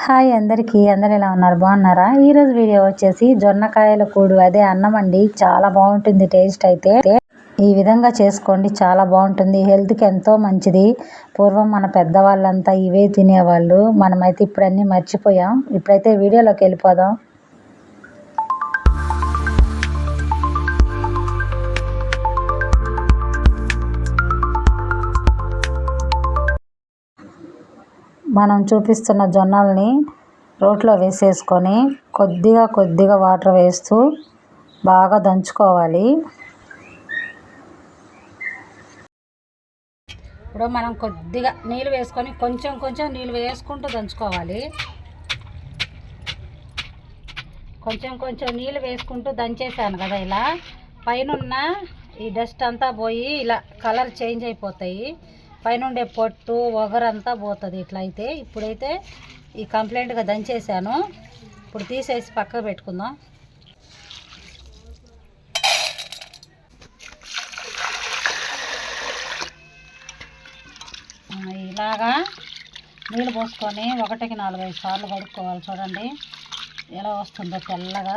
Hi అందరికీ అందరు ఎలా ఉన్నారు? బాగున్నారా? ఈరోజు వీడియో వచ్చేసి జొన్నకాయల కూడు. అదే అన్నం అండి. చాలా బాగుంటుంది టేస్ట్ అయితే. ఈ విధంగా చేసుకోండి చాలా బాగుంటుంది. హెల్త్కి ఎంతో మంచిది. పూర్వం మన పెద్దవాళ్ళంతా ఇవే తినేవాళ్ళు. మనమైతే ఇప్పుడు అన్నీ మర్చిపోయాం. ఇప్పుడైతే వీడియోలోకి వెళ్ళిపోదాం. మనం చూపిస్తున్న జొన్నల్ని రోట్లో వేసేసుకొని కొద్దిగా కొద్దిగా వాటర్ వేస్తూ బాగా దంచుకోవాలి. ఇప్పుడు మనం కొద్దిగా నీళ్ళు వేసుకొని కొంచెం కొంచెం నీళ్ళు వేసుకుంటూ దంచుకోవాలి. కొంచెం కొంచెం నీళ్ళు వేసుకుంటూ దంచేసాను కదా ఇలా. పైన ఈ డస్ట్ అంతా పోయి ఇలా కలర్ చేంజ్ అయిపోతాయి. పైనుండే పొట్టు ఒగరంతా పోతుంది ఇట్లా అయితే ఇప్పుడైతే ఈ కంప్లైంట్గా దంచేసాను ఇప్పుడు తీసేసి పక్కకు పెట్టుకుందాం. ఇలాగా నీళ్ళు పోసుకొని ఒకటికి నాలుగైదు సార్లు కడుక్కోవాలి చూడండి. ఎలా వస్తుందో తెల్లగా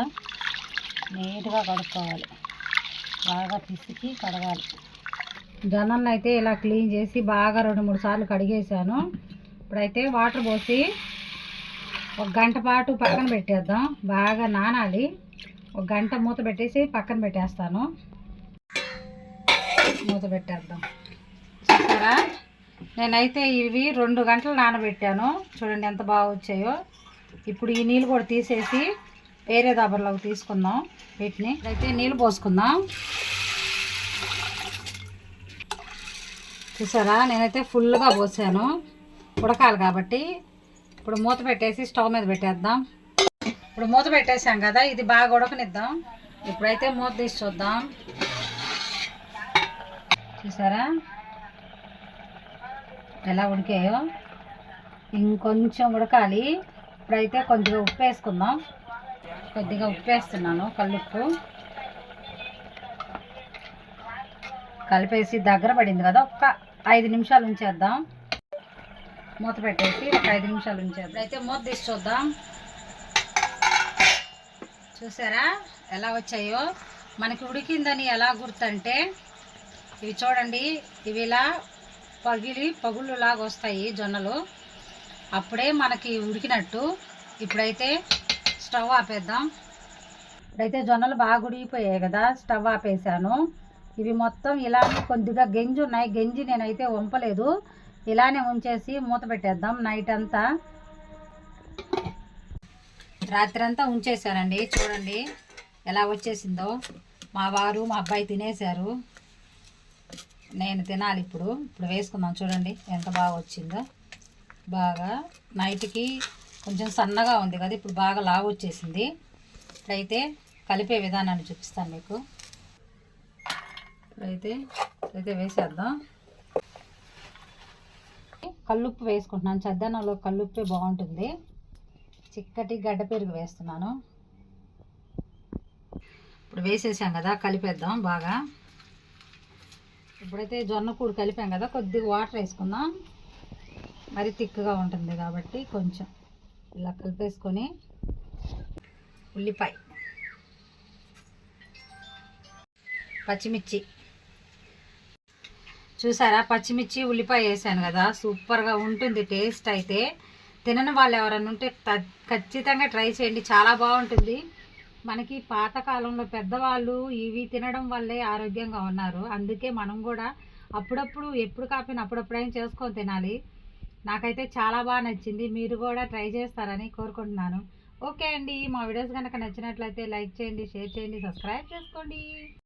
నీట్గా కడుక్కోవాలి. బాగా పిసికి కడగాలి. జొన్నలను అయితే ఇలా క్లీన్ చేసి బాగా రెండు మూడు సార్లు కడిగేసాను ఇప్పుడైతే వాటర్ పోసి ఒక గంట పాటు పక్కన పెట్టేద్దాం. బాగా నానాలి. ఒక గంట మూత పెట్టేసి పక్కన పెట్టేస్తాను. మూత పెట్టేద్దాం. చూసారా? నేనైతే ఇవి రెండు గంటలు నానబెట్టాను. చూడండి ఎంత బాగా వచ్చాయో. ఇప్పుడు ఈ నీళ్ళు కూడా తీసేసి వేరే దబర్లోకి తీసుకుందాం. వీటిని. అయితే నీళ్ళు పోసుకుందాం. చూసారా? నేనైతే ఫుల్గా పోసాను. ఉడకాలి కాబట్టి ఇప్పుడు మూత పెట్టేసి స్టవ్ మీద పెట్టేద్దాం. ఇప్పుడు మూత పెట్టేసాం కదా ఇది బాగా ఉడకనిద్దాం. ఇప్పుడైతే మూత తీసి చూద్దాం. చూసారా? ఎలా ఉడికాయో. ఇంకొంచెం ఉడకాలి. ఇప్పుడైతే కొద్దిగా ఉప్పు వేసుకుందాం. కొద్దిగా ఉప్పు వేస్తున్నాను కల్లుప్పు. కలిపేసి దగ్గర పడింది కదా ఒక్క ఐదు నిమిషాలు ఉంచేద్దాం. మూత పెట్టేసి ఒక ఐదు నిమిషాలు ఉంచేద్దాం. అయితే మూత తీసి చూద్దాం. చూసారా ఎలా వచ్చాయో? మనకి ఉడికిందని ఎలా గుర్తంటే ఇవి చూడండి ఇవి ఇలా పగిలి పగుళ్ళులాగా వస్తాయి జొన్నలు. అప్పుడే మనకి ఉడికినట్టు. ఇప్పుడైతే స్టవ్ ఆపేద్దాం. ఇప్పుడైతే జొన్నలు బాగా ఉడిగిపోయాయి కదా స్టవ్ ఆపేసాను ఇవి మొత్తం ఇలానే కొద్దిగా గెంజి ఉన్నాయి. గెంజి నేనైతే వంపలేదు. ఇలానే ఉంచేసి మూత పెట్టేద్దాం నైట్ అంతా. రాత్రి అంతా ఉంచేసానండి చూడండి ఎలా వచ్చేసిందో. మా వారు మా అబ్బాయి తినేశారు. నేను తినాలి ఇప్పుడు. ఇప్పుడు వేసుకుందాం చూడండి ఎంత బాగా వచ్చిందో. బాగా నైట్కి కొంచెం సన్నగా ఉంది కదా ఇప్పుడు బాగా లావు వచ్చేసింది. ఇప్పుడైతే కలిపే విధానాన్ని చూపిస్తాను మీకు. ఇప్పుడైతే అయితే వేసేద్దాం. కల్లుప్పు వేసుకుంటున్నాను. చద్దనంలో కల్లుప్పే బాగుంటుంది. చిక్కటి గడ్డ పెరుగు వేస్తున్నాను. ఇప్పుడు వేసేసాం కదా కలిపేద్దాం బాగా. ఇప్పుడైతే జొన్న కూడు కలిపాం కదా కొద్దిగా వాటర్ వేసుకుందాం. మరి తిక్కుగా ఉంటుంది కాబట్టి కొంచెం ఇలా కలిపేసుకొని ఉల్లిపాయ పచ్చిమిర్చి చూసారా? పచ్చిమిర్చి ఉల్లిపాయ వేసాను కదా. సూపర్గా ఉంటుంది టేస్ట్ అయితే. తినని వాళ్ళు ఎవరైనా ఉంటే ఖచ్చితంగా ట్రై చేయండి. చాలా బాగుంటుంది. మనకి పాతకాలంలో పెద్దవాళ్ళు ఇవి తినడం వల్లే ఆరోగ్యంగా ఉన్నారు. అందుకే మనం కూడా అప్పుడప్పుడు ఎప్పుడు కాపిన అప్పుడప్పుడైనా చేసుకొని తినాలి. నాకైతే చాలా బాగా నచ్చింది. మీరు కూడా ట్రై చేస్తారని కోరుకుంటున్నాను. ఓకే అండి. మా వీడియోస్ కనుక నచ్చినట్లయితే లైక్ చేయండి షేర్ చేయండి సబ్స్క్రైబ్ చేసుకోండి.